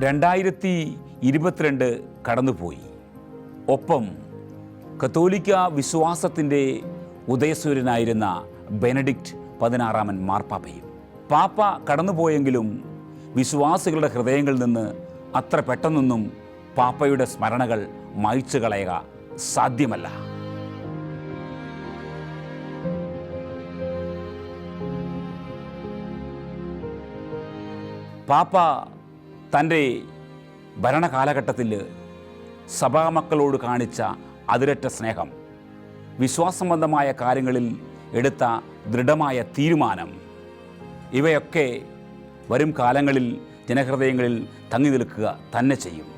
രണ്ടായിരത്തി ഇരുപത്തിരണ്ട് കടന്നുപോയി. ഒപ്പം കത്തോലിക്ക വിശ്വാസത്തിന്റെ ഉദയസൂര്യനായിരുന്ന ബെനഡിക്റ്റ് പതിനാറാമൻ മാർപ്പാപ്പയും. പാപ്പ കടന്നുപോയെങ്കിലും വിശ്വാസികളുടെ ഹൃദയങ്ങളിൽ നിന്ന് അത്ര പെട്ടെന്നൊന്നും പാപ്പയുടെ സ്മരണകൾ മായ്ച്ചു കളയുക സാധ്യമല്ല. പാപ്പ തന്റെ ഭരണകാലഘട്ടത്തിൽ സഭാമക്കളോട് കാണിച്ച അതിരറ്റ സ്നേഹം വിശ്വാസംബന്ധമായ കാര്യങ്ങളിൽ എടുത്ത ദൃഢമായ തീരുമാനം ഇവയൊക്കെ വരും കാലങ്ങളിൽ ജനഹൃദയങ്ങളിൽ തങ്ങി നിൽക്കുക തന്നെ ചെയ്യും.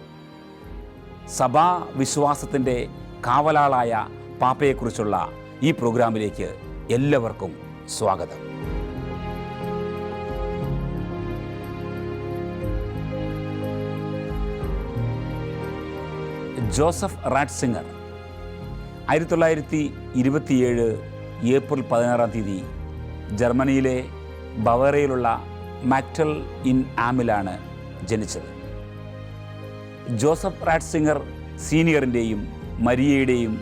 സഭാ വിശ്വാസത്തിന്റെ കാവലാളായ പാപ്പയെക്കുറിച്ചുള്ള ഈ പ്രോഗ്രാമിലേക്ക് എല്ലാവർക്കും സ്വാഗതം. Joseph Ratzinger. ആയിരത്തി തൊള്ളായിരത്തി ഇരുപത്തിയേഴ് ഏപ്രിൽ പതിനാറാം തീയതി ജർമ്മനിയിലെ ബവറയിലുള്ള മാക്ടൽ ഇൻ ആമിലാണ് ജനിച്ചത്. ജോസഫ് റാറ്റ്സിംഗർ സീനിയറിന്റെയും മരിയയുടെയും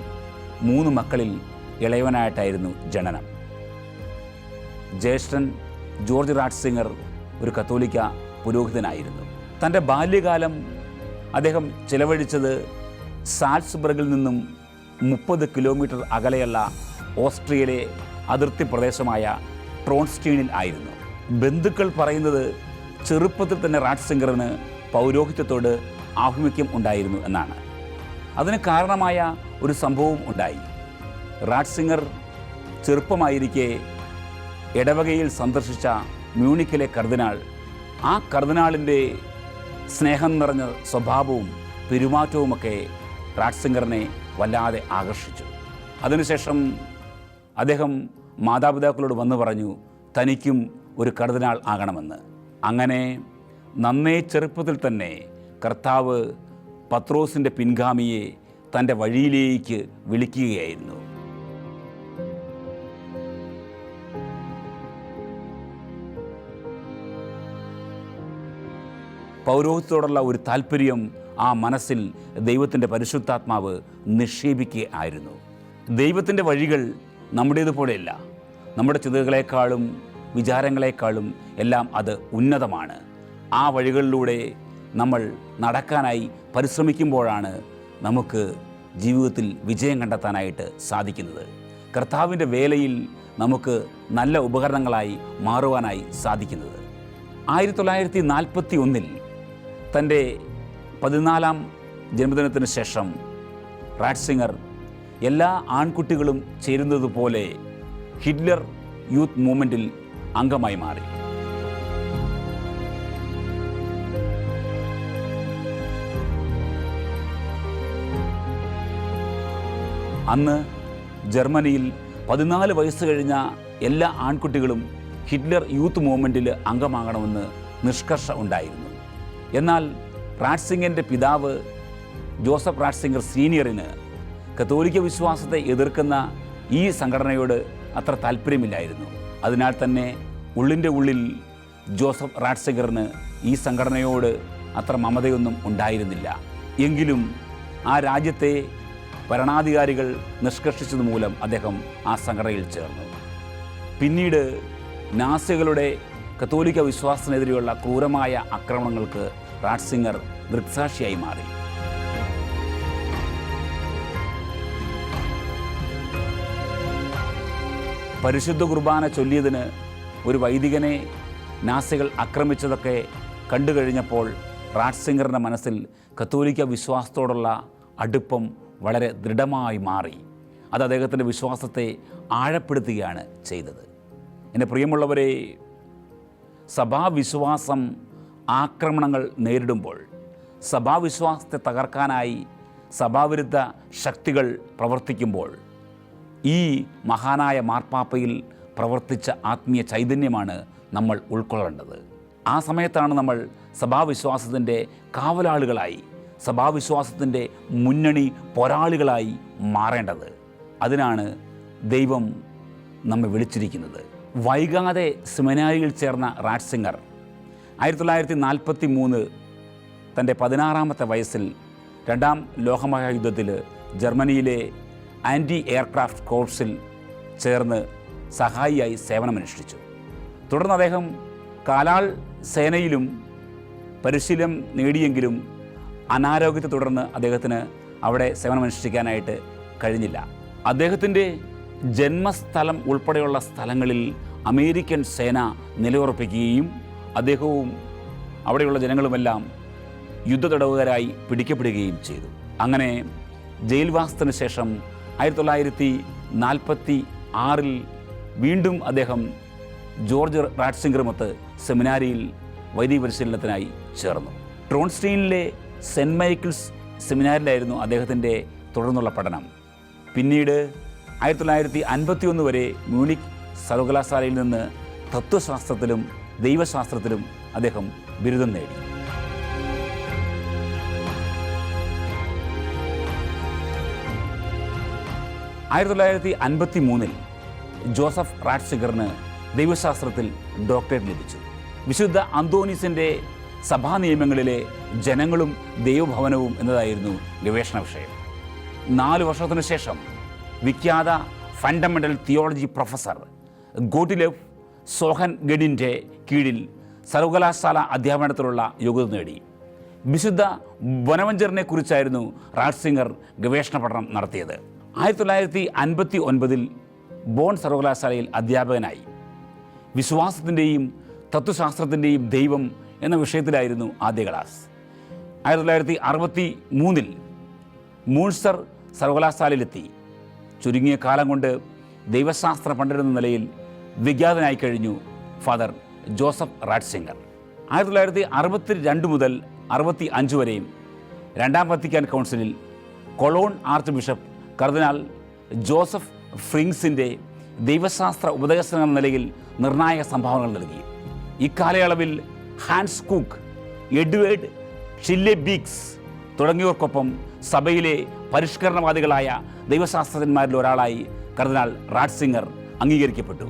മൂന്ന് മക്കളിൽ ഇളയവനായിട്ടായിരുന്നു ജനനം. ജ്യേഷ്ഠൻ ജോർജ് റാറ്റ്സിംഗർ ഒരു കത്തോലിക്ക പുരോഹിതനായിരുന്നു. തന്റെ ബാല്യകാലം അദ്ദേഹം ചിലവഴിച്ചത് സാൽസ്ബർഗിൽ നിന്നും മുപ്പത് കിലോമീറ്റർ അകലെയുള്ള ഓസ്ട്രിയയിലെ അതിർത്തി പ്രദേശമായ ട്രോൺസ്റ്റീനിൽ ആയിരുന്നു. ബന്ധുക്കൾ പറയുന്നത് ചെറുപ്പത്തിൽ തന്നെ റാറ്റ്സിംഗറിന് പൗരോഹിത്യത്തോട് ആഭിമുഖ്യം ഉണ്ടായിരുന്നു എന്നാണ്. അതിന് കാരണമായ ഒരു സംഭവം ഉണ്ടായി. റാറ്റ്സിംഗർ ചെറുപ്പമായിരിക്കെ ഇടവകയിൽ സന്ദർശിച്ച മ്യൂണിക്കിലെ കർദിനാൾ ആ കർദിനാളിന്റെ സ്നേഹം നിറഞ്ഞ സ്വഭാവവും പെരുമാറ്റവുമൊക്കെ റാറ്റ്സിംഗറിനെ വല്ലാതെ ആകർഷിച്ചു. അതിനുശേഷം അദ്ദേഹം മാതാപിതാക്കളോട് വന്നു പറഞ്ഞു തനിക്കും ഒരു കർദിനാൾ ആകണമെന്ന്. അങ്ങനെ നന്നേ ചെറുപ്പത്തിൽ തന്നെ കർത്താവ് പത്രോസിന്റെ പിൻഗാമിയെ തന്റെ വഴിയിലേക്ക് വിളിക്കുകയായിരുന്നു. പൗരോഹിത്യത്തോടുള്ള ഒരു താല്പര്യം ആ മനസ്സിൽ ദൈവത്തിന്റെ പരിശുദ്ധാത്മാവ് നിക്ഷേപിക്കുകയായിരുന്നു. ദൈവത്തിന്റെ വഴികൾ നമ്മുടേതുപോലെയല്ല. നമ്മുടെ ചിന്തകളെക്കാളും വിചാരങ്ങളെക്കാളും എല്ലാം അത് ഉന്നതമാണ്. ആ വഴികളിലൂടെ നമ്മൾ നടക്കാനായി പരിശ്രമിക്കുമ്പോഴാണ് നമുക്ക് ജീവിതത്തിൽ വിജയം കണ്ടെത്താനായിട്ട് സാധിക്കുന്നത്. കർത്താവിന്റെ വേലയിൽ നമുക്ക് നല്ല ഉപകരണങ്ങളായി മാറുവാനായി സാധിക്കുന്നത്. ആയിരത്തി തൊള്ളായിരത്തി നാൽപ്പത്തി ഒന്നിൽ തന്റെ പതിനാലാം ജന്മദിനത്തിന് ശേഷം റാറ്റ്സിംഗർ എല്ലാ ആൺകുട്ടികളും ചേരുന്നത് പോലെ ഹിറ്റ്ലർ യൂത്ത് മൂവ്മെന്റിൽ അംഗമായി മാറി. അന്ന് ജർമ്മനിയിൽ പതിനാല് വയസ്സ് കഴിഞ്ഞ എല്ലാ ആൺകുട്ടികളും ഹിറ്റ്ലർ യൂത്ത് മൂവ്മെന്റിൽ അംഗമാകണമെന്ന് നിഷ്കർഷ ഉണ്ടായിരുന്നു. എന്നാൽ റാറ്റ്സിംഗിന്റെ പിതാവ് ജോസഫ് റാറ്റ്സിംഗർ സീനിയറിന് കത്തോലിക്ക വിശ്വാസത്തെ എതിർക്കുന്ന ഈ സംഘടനയോട് അത്ര താല്പര്യമില്ലായിരുന്നു. അതിനാൽ തന്നെ ഉള്ളിന്റെ ഉള്ളിൽ ജോസഫ് റാറ്റ്സിംഗറിന് ഈ സംഘടനയോട് അത്ര മമതയൊന്നും ഉണ്ടായിരുന്നില്ല. എങ്കിലും ആ രാജ്യത്തെ ഭരണാധികാരികൾ നിഷ്കർഷിച്ചത് മൂലം അദ്ദേഹം ആ സംഘടനയിൽ ചേർന്നു. പിന്നീട് നാസികളുടെ കത്തോലിക്ക വിശ്വാസത്തിനെതിരെയുള്ള ക്രൂരമായ ആക്രമണങ്ങൾക്ക് റാറ്റ്സിംഗർ ദൃക്സാക്ഷിയായി മാറി. പരിശുദ്ധ കുർബാന ചൊല്ലിയതിന് ഒരു വൈദികനെ നാസികൾ ആക്രമിച്ചതൊക്കെ കണ്ടു കഴിഞ്ഞപ്പോൾ റാഡ്സിംഗറിന്റെ മനസ്സിൽ കത്തോലിക്ക വിശ്വാസത്തോടുള്ള അടുപ്പം വളരെ ദൃഢമായി മാറി. അത് അദ്ദേഹത്തിന്റെ വിശ്വാസത്തെ ആഴപ്പെടുത്തുകയാണ് ചെയ്തത്. എന്റെ പ്രിയമുള്ളവരെ സഭാവിശ്വാസം ആക്രമണങ്ങൾ നേരിടുമ്പോൾ സഭാവിശ്വാസത്തെ തകർക്കാനായി സഭാവിരുദ്ധ ശക്തികൾ പ്രവർത്തിക്കുമ്പോൾ ഈ മഹാനായ മാർപ്പാപ്പയിൽ പ്രവർത്തിച്ച ആത്മീയ ചൈതന്യമാണ് നമ്മൾ ഉൾക്കൊള്ളേണ്ടത്. ആ സമയത്താണ് നമ്മൾ സഭാവിശ്വാസത്തിന്റെ കാവലാളുകളായി സഭാവിശ്വാസത്തിന്റെ മുന്നണി പോരാളികളായി മാറേണ്ടത്. അതിനാണ് ദൈവം നമ്മെ വിളിച്ചിരിക്കുന്നത്. വൈകാതെ സെമിനാരിയിൽ ചേർന്ന റാറ്റ്സിംഗർ ആയിരത്തി തൊള്ളായിരത്തി നാൽപ്പത്തി മൂന്ന് തന്റെ പതിനാറാമത്തെ വയസ്സിൽ രണ്ടാം ലോകമഹായുദ്ധത്തിൽ ജർമ്മനിയിലെ ആന്റി എയർക്രാഫ്റ്റ് കോഴ്സിൽ ചേർന്ന് സഹായിയായി സേവനമനുഷ്ഠിച്ചു. തുടർന്ന് അദ്ദേഹം കാലാൾ സേനയിലും പരിശീലനം നേടിയെങ്കിലും അനാരോഗ്യത്തെ തുടർന്ന് അദ്ദേഹത്തിന് അവിടെ സേവനമനുഷ്ഠിക്കാനായിട്ട് കഴിഞ്ഞില്ല. അദ്ദേഹത്തിന്റെ ജന്മസ്ഥലം ഉൾപ്പെടെയുള്ള സ്ഥലങ്ങളിൽ അമേരിക്കൻ സേന നിലയുറപ്പിക്കുകയും അദ്ദേഹവും അവിടെയുള്ള ജനങ്ങളുമെല്ലാം യുദ്ധ തടവുകാരായി പിടിക്കപ്പെടുകയും ചെയ്തു. അങ്ങനെ ജയിൽവാസത്തിന് ശേഷം ആയിരത്തി തൊള്ളായിരത്തി നാൽപ്പത്തി ആറിൽ വീണ്ടും അദ്ദേഹം ജോർജ് റാറ്റ്സിംഗറുമൊത്ത് സെമിനാരിയിൽ വൈദിക പരിശീലനത്തിനായി ചേർന്നു. ട്രോൺസ്റ്റീനിലെ സെന്റ് മൈക്കിൾസ് സെമിനാരിലായിരുന്നു അദ്ദേഹത്തിന്റെ തുടർന്നുള്ള പഠനം. പിന്നീട് ആയിരത്തി തൊള്ളായിരത്തി അൻപത്തി ഒന്ന് വരെ മ്യൂണിക് സർവകലാശാലയിൽ നിന്ന് തത്വശാസ്ത്രത്തിലും ദൈവശാസ്ത്രത്തിലും അദ്ദേഹം ബിരുദം നേടി. ആയിരത്തി തൊള്ളായിരത്തി അൻപത്തി മൂന്നിൽ ജോസഫ് റാറ്റ്സിഗറിന് ദൈവശാസ്ത്രത്തിൽ ഡോക്ടറേറ്റ് ലഭിച്ചു. വിശുദ്ധ അന്തോണീസിന്റെ സഭാ നിയമങ്ങളിലെ ജനങ്ങളും ദൈവഭവനവും എന്നതായിരുന്നു ഗവേഷണ വിഷയം. നാല് വർഷത്തിനു ശേഷം വിഖ്യാത ഫണ്ടമെന്റൽ തിയോളജി പ്രൊഫസർ ഗോട്ടിലെവ് സോഹൻ ഗഡിന്റെ കീഴിൽ സർവകലാശാല അധ്യാപനത്തിലുള്ള യോഗ്യത നേടി. വിശുദ്ധ വനവഞ്ചറിനെ കുറിച്ചായിരുന്നു റാഡ്സിംഗർ ഗവേഷണ പഠനം നടത്തിയത്. ആയിരത്തി തൊള്ളായിരത്തി അൻപത്തി ഒൻപതിൽ ബോൺ സർവകലാശാലയിൽ അധ്യാപകനായി. വിശ്വാസത്തിന്റെയും തത്വശാസ്ത്രത്തിന്റെയും ദൈവം എന്ന വിഷയത്തിലായിരുന്നു ആദ്യ ക്ലാസ്. ആയിരത്തി തൊള്ളായിരത്തി അറുപത്തി മൂന്നിൽ മൂൺസർ സർവകലാശാലയിലെത്തി. ചുരുങ്ങിയ കാലം കൊണ്ട് ദൈവശാസ്ത്ര പണ്ഡിതെന്ന നിലയിൽ വിഖ്യാതനായി കഴിഞ്ഞു ഫാദർ ജോസഫ് റാഡ്സിംഗർ ആയിരത്തി തൊള്ളായിരത്തി അറുപത്തി രണ്ട് മുതൽ അറുപത്തി അഞ്ച് വരെയും രണ്ടാം വത്തിക്കാൻ കൗൺസിലിൽ കൊളോൺ ആർച്ച് ബിഷപ്പ് കർദിനാൾ ജോസഫ് ഫ്രിങ്സിന്റെ ദൈവശാസ്ത്ര ഉപദേശകൻ എന്ന നിലയിൽ നിർണായക സംഭാവനകൾ നൽകി. ഇക്കാലയളവിൽ ഹാൻസ് കുക്ക് എഡ്വേർഡ് ഷില്ലെബീക്സ് തുടങ്ങിയവർക്കൊപ്പം സഭയിലെ പരിഷ്കരണവാദികളായ ദൈവശാസ്ത്രജ്ഞന്മാരിൽ ഒരാളായി കർദിനാൾ റാഡ്സിംഗർ അംഗീകരിക്കപ്പെട്ടു.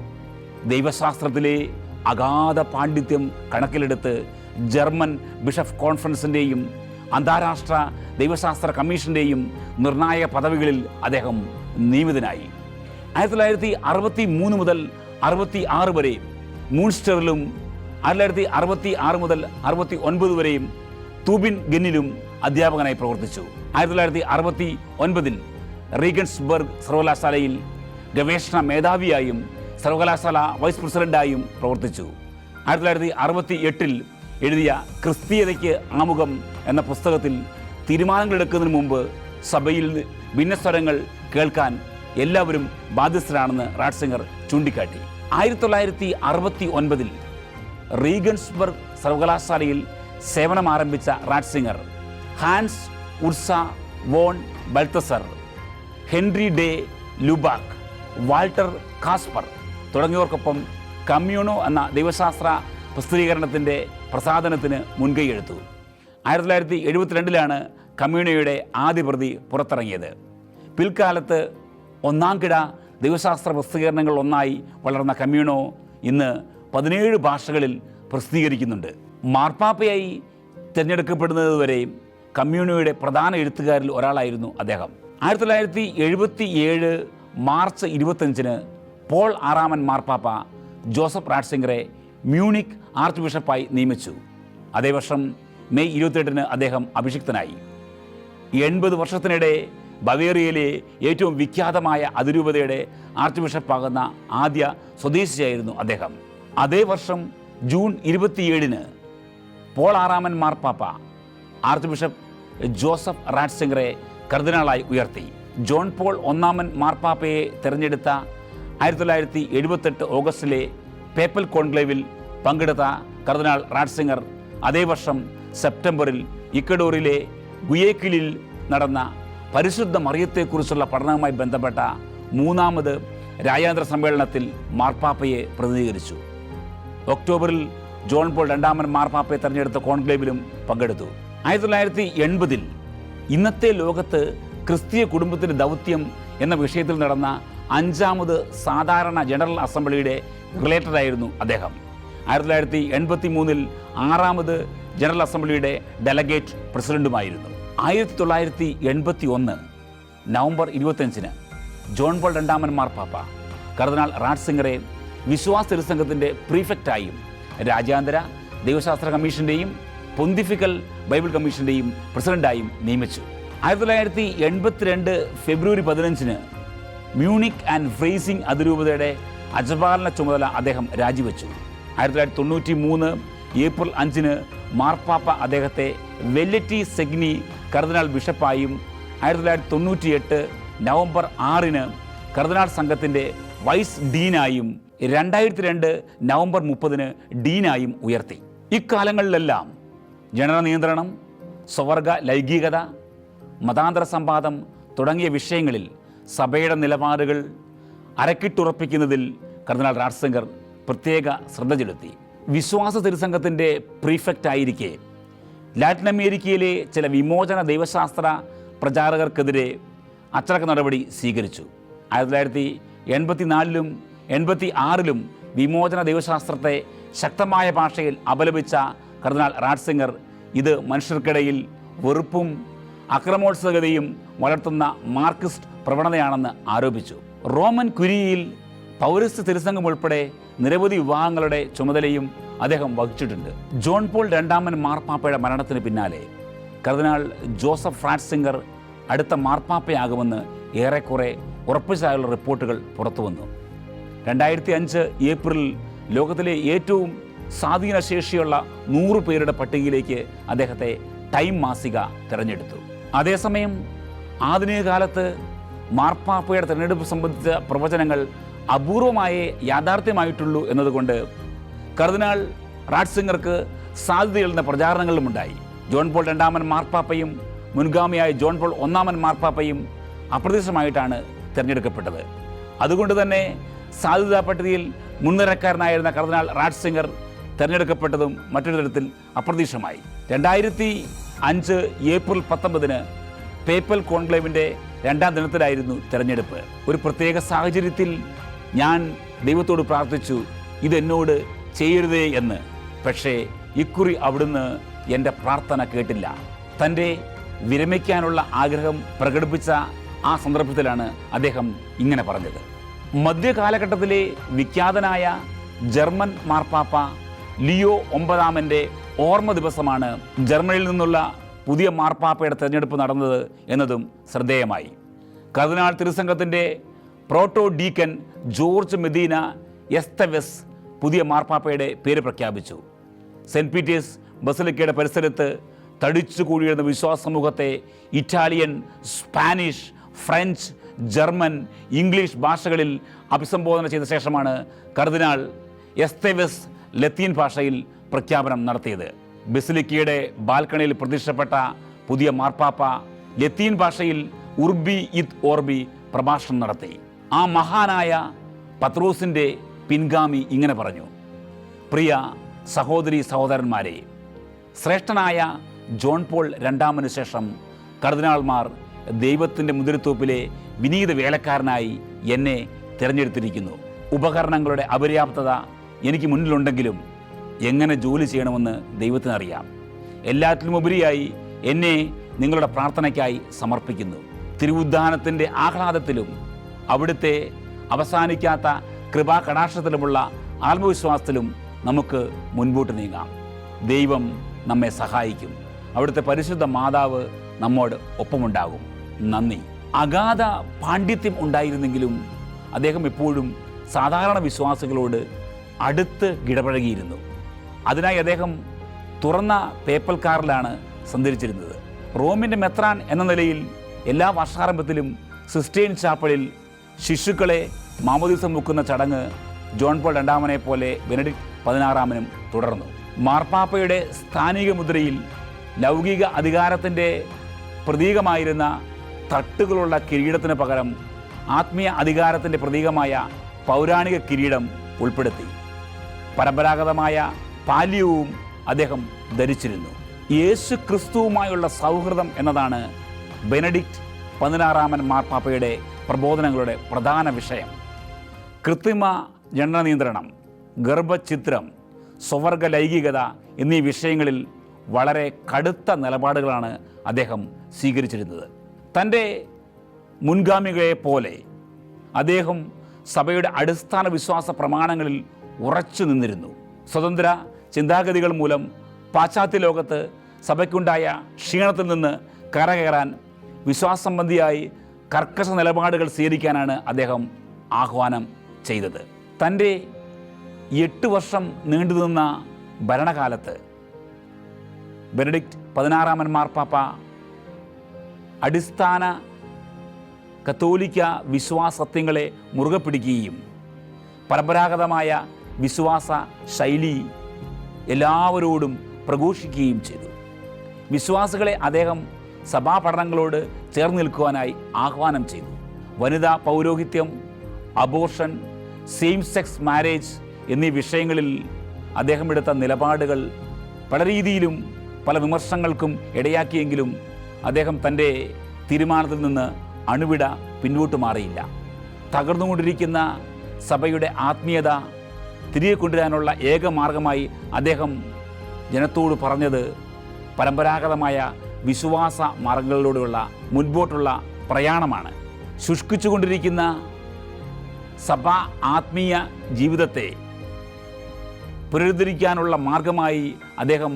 ദൈവശാസ്ത്രത്തിലെ അഗാധ പാണ്ഡിത്യം കണക്കിലെടുത്ത് ജർമ്മൻ ബിഷപ്പ് കോൺഫറൻസിന്റെയും അന്താരാഷ്ട്ര ദൈവശാസ്ത്ര കമ്മീഷന്റെയും നിർണായക പദവികളിൽ അദ്ദേഹം നിയമിതനായി. ആയിരത്തി തൊള്ളായിരത്തി അറുപത്തി മൂന്ന് മുതൽ അറുപത്തി ആറ് വരെ മൂൺസ്റ്ററിലും ആയിരത്തി തൊള്ളായിരത്തി അറുപത്തി ആറ് മുതൽ അറുപത്തി ഒൻപത് വരെയും തൂബിൻ ഗന്നിലും അധ്യാപകനായി പ്രവർത്തിച്ചു. ആയിരത്തി തൊള്ളായിരത്തി അറുപത്തി ഒൻപതിൽ റീഗൻസ്ബർഗ് സർവകലാശാലയിൽ ഗവേഷണ മേധാവിയായും സർവകലാശാല വൈസ് പ്രസിഡന്റായും പ്രവർത്തിച്ചു. ആയിരത്തി തൊള്ളായിരത്തി അറുപത്തി എട്ടിൽ എഴുതിയ ക്രിസ്തീയതയ്ക്ക് ആമുഖം എന്ന പുസ്തകത്തിൽ തീരുമാനങ്ങൾ എടുക്കുന്നതിന് മുമ്പ് സഭയിൽ ഭിന്നസ്വരങ്ങൾ കേൾക്കാൻ എല്ലാവരും ബാധ്യസ്ഥരാണെന്ന് റാഡ്സിംഗർ ചൂണ്ടിക്കാട്ടി. ആയിരത്തി തൊള്ളായിരത്തി അറുപത്തി ഒൻപതിൽ റീഗൻസ്ബർഗ് സർവകലാശാലയിൽ സേവനം ആരംഭിച്ച Ratzinger Hans Urs von Balthasar Henri de Lubac Walter Kasper തുടങ്ങിയവർക്കൊപ്പം Communio എന്ന ദൈവശാസ്ത്ര പ്രസിദ്ധീകരണത്തിന്റെ പ്രസാധനത്തിന് മുൻകൈയെടുത്തു ആയിരത്തി തൊള്ളായിരത്തി എഴുപത്തിരണ്ടിലാണ് കമ്മ്യൂണോയുടെ ആദ്യ പ്രതി പുറത്തിറങ്ങിയത്. പിൽക്കാലത്ത് ഒന്നാം കിട ദൈവശാസ്ത്ര പ്രസിദ്ധീകരണങ്ങൾ ഒന്നായി വളർന്ന കമ്മ്യൂണോ ഇന്ന് പതിനേഴ് ഭാഷകളിൽ പ്രസിദ്ധീകരിക്കുന്നുണ്ട്. മാർപ്പാപ്പയായി തിരഞ്ഞെടുക്കപ്പെടുന്നതുവരെയും കമ്മ്യൂണോയുടെ പ്രധാന എഴുത്തുകാരിൽ ഒരാളായിരുന്നു അദ്ദേഹം. ആയിരത്തി തൊള്ളായിരത്തി എഴുപത്തി ഏഴ് മാർച്ച് ഇരുപത്തഞ്ചിന് പോൾ ആറാമൻ മാർപ്പാപ്പ ജോസഫ് റാഡ്സിംഗറെ മ്യൂണിക് ആർച്ച് ബിഷപ്പായി നിയമിച്ചു. അതേ വർഷം മെയ് ഇരുപത്തിയെട്ടിന് അദ്ദേഹം അഭിഷിക്തനായി. എൺപത് വർഷത്തിനിടെ ബവേറിയയിലെ ഏറ്റവും വിഖ്യാതമായ അതിരൂപതയുടെ ആർച്ച് ബിഷപ്പാകുന്ന ആദ്യ സ്വദേശിയായിരുന്നു അദ്ദേഹം. അതേ വർഷം ജൂൺ ഇരുപത്തിയേഴിന് പോൾ ആറാമൻ മാർപ്പാപ്പ ആർച്ച് ബിഷപ്പ് ജോസഫ് റാഡ്സിംഗറെ കർദിനാളായി ഉയർത്തി. ജോൺ പോൾ ഒന്നാമൻ മാർപ്പാപ്പയെ തെരഞ്ഞെടുത്ത ആയിരത്തി തൊള്ളായിരത്തി എഴുപത്തെട്ട് ഓഗസ്റ്റിലെ പേപ്പൽ കോൺക്ലേവിൽ പങ്കെടുത്ത കർദിനാൾ റാഡ്സിംഗർ അതേ വർഷം സെപ്റ്റംബറിൽ ഇക്കഡോറിലെ ഗുയേക്കിലിൽ നടന്ന പരിശുദ്ധ മറിയത്തെക്കുറിച്ചുള്ള പഠനവുമായി ബന്ധപ്പെട്ട മൂന്നാമത് രാജ്യാന്തര സമ്മേളനത്തിൽ മാർപ്പാപ്പയെ പ്രതിനിധീകരിച്ചു. ഒക്ടോബറിൽ ജോൺ പോൾ രണ്ടാമൻ മാർപ്പാപ്പയെ തെരഞ്ഞെടുത്ത കോൺക്ലേവിലും പങ്കെടുത്തു. ആയിരത്തി തൊള്ളായിരത്തി എൺപതിൽ ഇന്നത്തെ ലോകത്ത് ക്രിസ്തീയ കുടുംബത്തിന്റെ ദൗത്യം എന്ന വിഷയത്തിൽ നടന്ന അഞ്ചാമത് സാധാരണ ജനറൽ അസംബ്ലിയുടെ റിലേറ്റഡായിരുന്നു അദ്ദേഹം. ആയിരത്തി തൊള്ളായിരത്തി എൺപത്തി മൂന്നിൽ ആറാമത് ജനറൽ അസംബ്ലിയുടെ ഡെലഗേറ്റ് പ്രസിഡന്റുമായിരുന്നു. ആയിരത്തി തൊള്ളായിരത്തി എൺപത്തി ഒന്ന് നവംബർ ഇരുപത്തഞ്ചിന് ജോൺ പോൾ രണ്ടാമൻ മാർപ്പാപ്പ കർദിനാൾ റാഡ്സിംഗറെ വിശ്വാസ തിരുസംഘത്തിന്റെ പ്രീഫെക്റ്റായും രാജ്യാന്തര ദൈവശാസ്ത്ര കമ്മീഷന്റെയും പൊന്തിഫിക്കൽ ബൈബിൾ കമ്മീഷന്റെയും പ്രസിഡന്റായും നിയമിച്ചു. ആയിരത്തി തൊള്ളായിരത്തി എൺപത്തിരണ്ട് ഫെബ്രുവരി പതിനഞ്ചിന് മ്യൂണിക് ആൻഡ് ഫ്രേസിംഗ് അതിരൂപതയുടെ അജപാലന ചുമതല അദ്ദേഹം രാജിവെച്ചു. ആയിരത്തി തൊള്ളായിരത്തി തൊണ്ണൂറ്റി മൂന്ന് ഏപ്രിൽ അഞ്ചിന് മാർപ്പാപ്പ അദ്ദേഹത്തെ വെല്ലറ്റി സെഗ്നി കർദിനാൾ ബിഷപ്പായും ആയിരത്തി തൊള്ളായിരത്തി തൊണ്ണൂറ്റിയെട്ട് നവംബർ ആറിന് കർദിനാൾ സംഘത്തിന്റെ വൈസ് ഡീനായും രണ്ടായിരത്തി രണ്ട് നവംബർ മുപ്പതിന് ഡീനായും ഉയർത്തി. ഇക്കാലങ്ങളിലെല്ലാം ജനന നിയന്ത്രണം സ്വവർഗ ലൈംഗികത മതാന്തര സംവാദം തുടങ്ങിയ വിഷയങ്ങളിൽ സഭയുടെ നിലപാടുകൾ അരക്കിട്ടുറപ്പിക്കുന്നതിൽ കർദിനാൾ രാജ്സംഗർ പ്രത്യേക ശ്രദ്ധ ചെലുത്തി. വിശ്വാസ തിരുസംഘത്തിന്റെ പ്രീഫെക്റ്റ് ആയിരിക്കെ ലാറ്റിൻ അമേരിക്കയിലെ ചില വിമോചന ദൈവശാസ്ത്ര പ്രചാരകർക്കെതിരെ അച്ചടക്ക നടപടി സ്വീകരിച്ചു. ആയിരത്തി തൊള്ളായിരത്തി എൺപത്തിനാലിലും എൺപത്തി ആറിലും വിമോചന ദൈവശാസ്ത്രത്തെ ശക്തമായ ഭാഷയിൽ അപലപിച്ച കർദിനാൾ രാജ്സിംഗർ ഇത് മനുഷ്യർക്കിടയിൽ വെറുപ്പും അക്രമോത്സുകതയും വളർത്തുന്ന മാർക്സിസ്റ്റ് പ്രവണതയാണെന്ന് ആരോപിച്ചു. റോമൻ കുരിയിൽ പൗരസ്ത്യ തിരുസംഘം ഉൾപ്പെടെ നിരവധി വിവാഹങ്ങളുടെ ചുമതലയും അദ്ദേഹം വഹിച്ചിട്ടുണ്ട്. ജോൺ പോൾ രണ്ടാമൻ മാർപ്പാപ്പയുടെ മരണത്തിന് പിന്നാലെ കർദിനാൾ ജോസഫ് ഫ്രാൻസിംഗർ അടുത്ത മാർപ്പാപ്പയാകുമെന്ന് ഏറെക്കുറെ ഉറപ്പിച്ചായുള്ള റിപ്പോർട്ടുകൾ പുറത്തുവന്നു. രണ്ടായിരത്തി അഞ്ച് ഏപ്രിൽ ലോകത്തിലെ ഏറ്റവും സ്വാധീനശേഷിയുള്ള നൂറ് പേരുടെ പട്ടികയിലേക്ക് അദ്ദേഹത്തെ ടൈം മാസിക തിരഞ്ഞെടുത്തു. അതേസമയം ആധുനിക കാലത്ത് മാർപ്പാപ്പയുടെ തിരഞ്ഞെടുപ്പ് സംബന്ധിച്ച പ്രവചനങ്ങൾ അപൂർവമായേ യാഥാർത്ഥ്യമായിട്ടുള്ളൂ എന്നതുകൊണ്ട് കർദിനാൾ റാഡ്സിംഗർക്ക് സാധ്യതയുള്ള പ്രചാരണങ്ങളുമുണ്ടായി ജോൺ പോൾ രണ്ടാമൻ മാർപ്പാപ്പയും മുൻഗാമിയായ ജോൺ പോൾ ഒന്നാമൻ മാർപ്പാപ്പയും അപ്രതീക്ഷിതമായിട്ടാണ് തിരഞ്ഞെടുക്കപ്പെട്ടത്. അതുകൊണ്ട് തന്നെ സാധ്യതാ പട്ടികയിൽ മുൻനിരക്കാരനായിരുന്ന കർദിനാൾ റാഡ്സിംഗർ തിരഞ്ഞെടുക്കപ്പെട്ടതും മറ്റൊരു തരത്തിൽ അപ്രതീക്ഷിതമായി. രണ്ടായിരത്തി അഞ്ച് ഏപ്രിൽ പത്തൊമ്പതിന് പേപ്പൽ കോൺക്ലേവിന്റെ രണ്ടാം ദിനത്തിലായിരുന്നു തിരഞ്ഞെടുപ്പ്. ഒരു പ്രത്യേക സാഹചര്യത്തിൽ ഞാൻ ദൈവത്തോട് പ്രാർത്ഥിച്ചു ഇതെന്നോട് ചെയ്യരുതേ എന്ന്. പക്ഷേ ഇക്കുറി അവിടുന്ന് എന്റെ പ്രാർത്ഥന കേട്ടില്ല. തന്റെ വിരമിക്കാനുള്ള ആഗ്രഹം പ്രകടിപ്പിച്ച ആ സന്ദർഭത്തിലാണ് അദ്ദേഹം ഇങ്ങനെ പറഞ്ഞത്. മധ്യകാലഘട്ടത്തിലെ വിഖ്യാതനായ ജർമ്മൻ മാർപ്പാപ്പ ലിയോ ഒമ്പതാമന്റെ ഓർമ്മ ദിവസമാണ് ജർമ്മനിയിൽ നിന്നുള്ള പുതിയ മാർപ്പാപ്പയുടെ തെരഞ്ഞെടുപ്പ് നടന്നത് എന്നതും ശ്രദ്ധേയമായി. കർദിനാൾ തിരുസംഘത്തിന്റെ പ്രോട്ടോ ഡീക്കൻ ജോർജ് മെദീന എസ്തവെസ് പുതിയ മാർപ്പാപ്പയുടെ പേര് പ്രഖ്യാപിച്ചു. സെന്റ് പീറ്റേഴ്സ് ബസലിക്കയുടെ പരിസരത്ത് തടിച്ചു കൂടിയിരുന്ന വിശ്വാസ സമൂഹത്തെ Italian Spanish French German English ഭാഷകളിൽ അഭിസംബോധന ചെയ്ത ശേഷമാണ് കർദിനാൾ എസ്തേവസ് ലത്തീൻ ഭാഷയിൽ പ്രഖ്യാപനം നടത്തിയത്. ബസിലിക്കയുടെ ബാൽക്കണിയിൽ പ്രതീക്ഷപ്പെട്ട പുതിയ മാർപ്പാപ്പ ലത്തീൻ ഭാഷയിൽ ഉർബി ഇത് ഓർബി പ്രഭാഷണം നടത്തി. ആ മഹാനായ പത്രോസിന്റെ പിൻഗാമി ഇങ്ങനെ പറഞ്ഞു. പ്രിയ സഹോദരി സഹോദരന്മാരെ ശ്രേഷ്ഠനായ ജോൺ പോൾ രണ്ടാമന് ശേഷം കർദിനാൾമാർ ദൈവത്തിന്റെ മുതിരത്തോപ്പിലെ വിനീത വേലക്കാരനായി എന്നെ തിരഞ്ഞെടുത്തിരിക്കുന്നു. ഉപകരണങ്ങളുടെ അപര്യാപ്തത എനിക്ക് മുന്നിലുണ്ടെങ്കിലും എങ്ങനെ ജോലി ചെയ്യണമെന്ന് ദൈവത്തിന് അറിയാം. ദൈവത്തിനറിയാം എല്ലാറ്റിലുമുപരിയായി എന്നെ നിങ്ങളുടെ പ്രാർത്ഥനയ്ക്കായി സമർപ്പിക്കുന്നു. തിരുവുദ്ധാനത്തിന്റെ ആഹ്ലാദത്തിലും അവിടുത്തെ അവസാനിക്കാത്ത കൃപാ കടാക്ഷത്തിലുമുള്ള ആത്മവിശ്വാസത്തിലും നമുക്ക് മുൻപോട്ട് നീങ്ങാം. ദൈവം നമ്മെ സഹായിക്കും. അവിടുത്തെ പരിശുദ്ധ മാതാവ് നമ്മോട് ഒപ്പമുണ്ടാകും. നന്ദി. അഗാധ പാണ്ഡിത്യം ഉണ്ടായിരുന്നെങ്കിലും അദ്ദേഹം എപ്പോഴും സാധാരണ വിശ്വാസികളോട് അടുത്ത് ഇടപഴകിയിരുന്നു. അതിനായി അദ്ദേഹം തുറന്ന പേപ്പൽ കാറിലാണ് സഞ്ചരിച്ചിരുന്നത്. റോമിന്റെ മെത്രാൻ എന്ന നിലയിൽ എല്ലാ വർഷാരംഭത്തിലും സിസ്റ്റേൻ ചാപ്പലിൽ ശിശുക്കളെ മാമോദിസം മുക്കുന്ന ചടങ്ങ് ജോൺ പോൾ രണ്ടാമനെ പോലെ ബെനഡിക്ട് പതിനാറാമനും തുടർന്നു. മാർപ്പാപ്പയുടെ സ്ഥാനിക മുദ്രയിൽ ലൗകിക അധികാരത്തിന്റെ പ്രതീകമായിരുന്ന തട്ടുകളുള്ള കിരീടത്തിന് പകരം ആത്മീയ അധികാരത്തിന്റെ പ്രതീകമായ പൗരാണിക കിരീടം ഉൾപ്പെടുത്തി. പരമ്പരാഗതമായ പാല്യവും അദ്ദേഹം ധരിച്ചിരുന്നു. യേശു ക്രിസ്തുവുമായുള്ള സൗഹൃദം എന്നതാണ് ബെനഡിക്റ്റ് പതിനാറാമൻ മാർപ്പാപ്പയുടെ പ്രബോധനങ്ങളുടെ പ്രധാന വിഷയം. കൃത്രിമ ജനന നിയന്ത്രണം ഗർഭചിത്രം സ്വവർഗ ലൈംഗികത എന്നീ വിഷയങ്ങളിൽ വളരെ കടുത്ത നിലപാടുകളാണ് അദ്ദേഹം സ്വീകരിച്ചിരുന്നത്. തന്റെ മുൻഗാമികളെ പോലെ അദ്ദേഹം സഭയുടെ അടിസ്ഥാന വിശ്വാസ പ്രമാണങ്ങളിൽ ഉറച്ചു നിന്നിരുന്നു. സ്വതന്ത്ര ചിന്താഗതികൾ മൂലം പാശ്ചാത്യ ലോകത്ത് സഭയ്ക്കുണ്ടായ ക്ഷീണത്തിൽ നിന്ന് കരകയറാൻ വിശ്വാസസംബന്ധിയായി കർക്കശ നിലപാടുകൾ സ്വീകരിക്കാനാണ് അദ്ദേഹം ആഹ്വാനം ചെയ്തത്. തന്റെ എട്ട് വർഷം നീണ്ടുനിന്ന ഭരണകാലത്ത് ബെനഡിക്റ്റ് പതിനാറാമൻ മാർപ്പാപ്പ അടിസ്ഥാന കത്തോലിക്ക വിശ്വാസത്യങ്ങളെ മുറുകെ പിടിക്കുകയും പരമ്പരാഗതമായ വിശ്വാസ ശൈലി എല്ലാവരോടും പ്രഘോഷിക്കുകയും ചെയ്തു. വിശ്വാസികളെ അദ്ദേഹം സഭാ പഠനങ്ങളോട് ചേർന്ന് നിൽക്കുവാനായി ആഹ്വാനം ചെയ്തു. വനിതാ പൗരോഹിത്യം അബോർഷൻ സെയിം സെക്സ് മാരേജ് എന്നീ വിഷയങ്ങളിൽ അദ്ദേഹം എടുത്ത നിലപാടുകൾ പല രീതിയിലും പല വിമർശനങ്ങൾക്കും ഇടയാക്കിയെങ്കിലും അദ്ദേഹം തന്റെ തീരുമാനത്തിൽ നിന്ന് അണുവിട പിന്നോട്ട് മാറിയില്ല. തകർന്നുകൊണ്ടിരിക്കുന്ന സഭയുടെ ആത്മീയത തിരികെ കൊണ്ടുവരാനുള്ള ഏക മാർഗമായി അദ്ദേഹം ജനത്തോട് പറഞ്ഞത് പരമ്പരാഗതമായ വിശ്വാസ മാർഗങ്ങളിലൂടെയുള്ള മുൻപോട്ടുള്ള പ്രയാണമാണ്. ശുഷ്കിച്ചുകൊണ്ടിരിക്കുന്ന സഭ ആത്മീയ ജീവിതത്തെ പുനരുദ്ധരിക്കാനുള്ള മാർഗമായി അദ്ദേഹം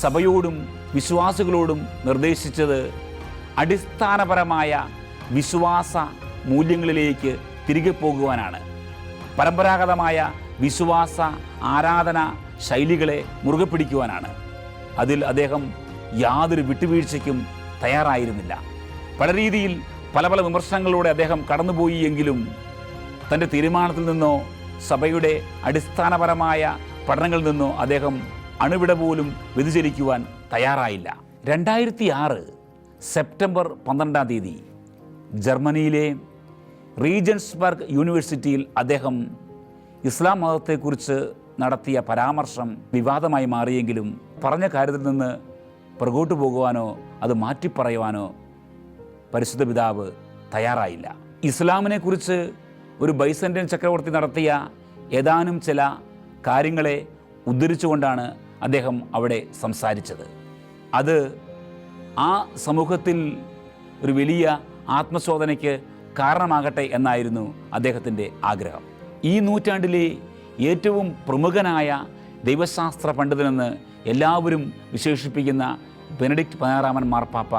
സഭയോടും വിശ്വാസികളോടും നിർദ്ദേശിച്ചത് അടിസ്ഥാനപരമായ വിശ്വാസ മൂല്യങ്ങളിലേക്ക് തിരികെ പോകുവാനാണ്. പരമ്പരാഗതമായ വിശ്വാസ ആരാധന ശൈലികളെ മുറുകെ പിടിക്കുവാനാണ്. അതിൽ അദ്ദേഹം യാതൊരു വിട്ടുവീഴ്ചയ്ക്കും തയ്യാറായിരുന്നില്ല. പല രീതിയിൽ പല പല വിമർശനങ്ങളിലൂടെ അദ്ദേഹം കടന്നുപോയി എങ്കിലും തന്റെ തീരുമാനത്തിൽ നിന്നോ സഭയുടെ അടിസ്ഥാനപരമായ പഠനങ്ങളിൽ നിന്നോ അദ്ദേഹം അണുവിട പോലും വ്യതിചലിക്കുവാൻ തയ്യാറായില്ല. രണ്ടായിരത്തി ആറ് സെപ്റ്റംബർ പന്ത്രണ്ടാം തീയതി ജർമ്മനിയിലെ റീജൻസ്ബർഗ് യൂണിവേഴ്സിറ്റിയിൽ അദ്ദേഹം ഇസ്ലാം മതത്തെക്കുറിച്ച് നടത്തിയ പരാമർശം വിവാദമായി മാറിയെങ്കിലും പറഞ്ഞ കാര്യത്തിൽ നിന്ന് പുറകോട്ട് പോകുവാനോ അത് മാറ്റിപ്പറയുവാനോ പരിശുദ്ധ പിതാവ് തയ്യാറായില്ല. ഇസ്ലാമിനെക്കുറിച്ച് ഒരു ബൈസൻഡ്യൻ ചക്രവർത്തി നടത്തിയ ഏതാനും ചില കാര്യങ്ങളെ ഉദ്ധരിച്ചുകൊണ്ടാണ് അദ്ദേഹം അവിടെ സംസാരിച്ചത്. അത് ആ സമൂഹത്തിൽ ഒരു വലിയ ആത്മശോധനയ്ക്ക് കാരണമാകട്ടെ എന്നായിരുന്നു അദ്ദേഹത്തിന്റെ ആഗ്രഹം. ഈ നൂറ്റാണ്ടിലെ ഏറ്റവും പ്രമുഖനായ ദൈവശാസ്ത്ര പണ്ഡിതനെന്ന് എല്ലാവരും വിശേഷിപ്പിക്കുന്ന ബെനഡിക്റ്റ് പതിനാറാമൻ മാർപ്പാപ്പ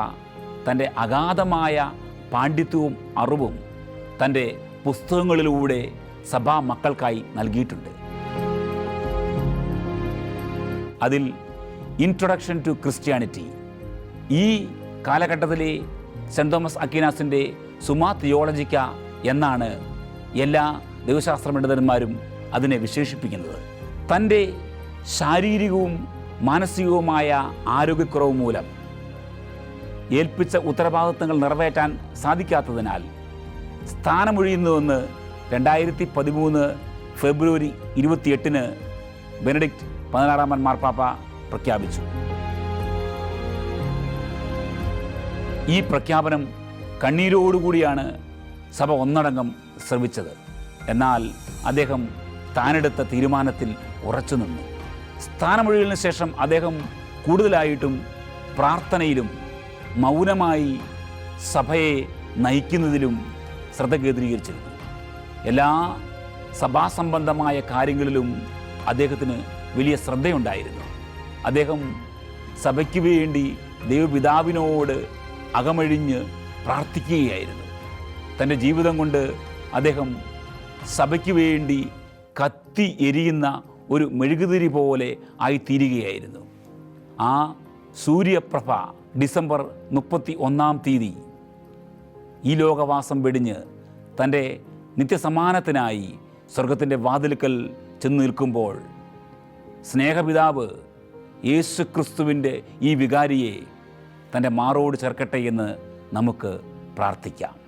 തന്റെ അഗാധമായ പാണ്ഡിത്യവും അറിവും തന്റെ പുസ്തകങ്ങളിലൂടെ സഭാ മക്കൾക്കായി നൽകിയിട്ടുണ്ട്. അതിൽ ഇൻട്രൊഡക്ഷൻ ടു ക്രിസ്ത്യാനിറ്റി ഈ കാലഘട്ടത്തിലെ സെന്റ് തോമസ് അക്കീനാസിന്റെ സുമാ തിയോളജിക്ക എന്നാണ് എല്ലാ ദൈവശാസ്ത്ര പണ്ഡിതന്മാരും അതിനെ വിശേഷിപ്പിക്കുന്നത്. തന്റെ ശാരീരികവും മാനസികവുമായ ആരോഗ്യക്കുറവ് മൂലം ഏൽപ്പിച്ച ഉത്തരവാദിത്തങ്ങൾ നിറവേറ്റാൻ സാധിക്കാത്തതിനാൽ സ്ഥാനമൊഴിയുന്നുവെന്ന് രണ്ടായിരത്തി പതിമൂന്ന് ഫെബ്രുവരി ഇരുപത്തിയെട്ടിന് ബെനഡിക്റ്റ് പതിനാറാമൻ മാർപ്പാപ്പ പ്രഖ്യാപിച്ചു. ഈ പ്രഖ്യാപനം കണ്ണീരോടുകൂടിയാണ് സഭ ഒന്നടങ്കം ശ്രവിച്ചത്. എന്നാൽ അദ്ദേഹം താനെടുത്ത തീരുമാനത്തിൽ ഉറച്ചു നിന്നു. സ്ഥാനമൊഴികളിന് ശേഷം അദ്ദേഹം കൂടുതലായിട്ടും പ്രാർത്ഥനയിലും മൗനമായി സഭയെ നയിക്കുന്നതിലും ശ്രദ്ധ കേന്ദ്രീകരിച്ചിരുന്നു. എല്ലാ സഭാസംബന്ധമായ കാര്യങ്ങളിലും അദ്ദേഹത്തിന് വലിയ ശ്രദ്ധയുണ്ടായിരുന്നു. അദ്ദേഹം സഭയ്ക്ക് വേണ്ടി ദൈവപിതാവിനോട് അകമഴിഞ്ഞ് പ്രാർത്ഥിക്കുകയായിരുന്നു. തന്റെ ജീവിതം കൊണ്ട് അദ്ദേഹം സഭയ്ക്ക് വേണ്ടി കത്തി എരിയുന്ന ഒരു മെഴുകുതിരി പോലെ ആയിത്തീരുകയായിരുന്നു. ആ സൂര്യപ്രഭ ഡിസംബർ മുപ്പത്തി ഒന്നാം തീയതി ഈ ലോകവാസം വെടിഞ്ഞ് തന്റെ നിത്യസമാനത്തിനായി സ്വർഗത്തിന്റെ വാതിലുക്കൽ ചെന്ന് നിൽക്കുമ്പോൾ സ്നേഹപിതാവ് യേശുക്രിസ്തുവിന്റെ ഈ വികാരിയെ തന്റെ മാറോട് ചേർക്കട്ടെ എന്ന് നമുക്ക് പ്രാർത്ഥിക്കാം.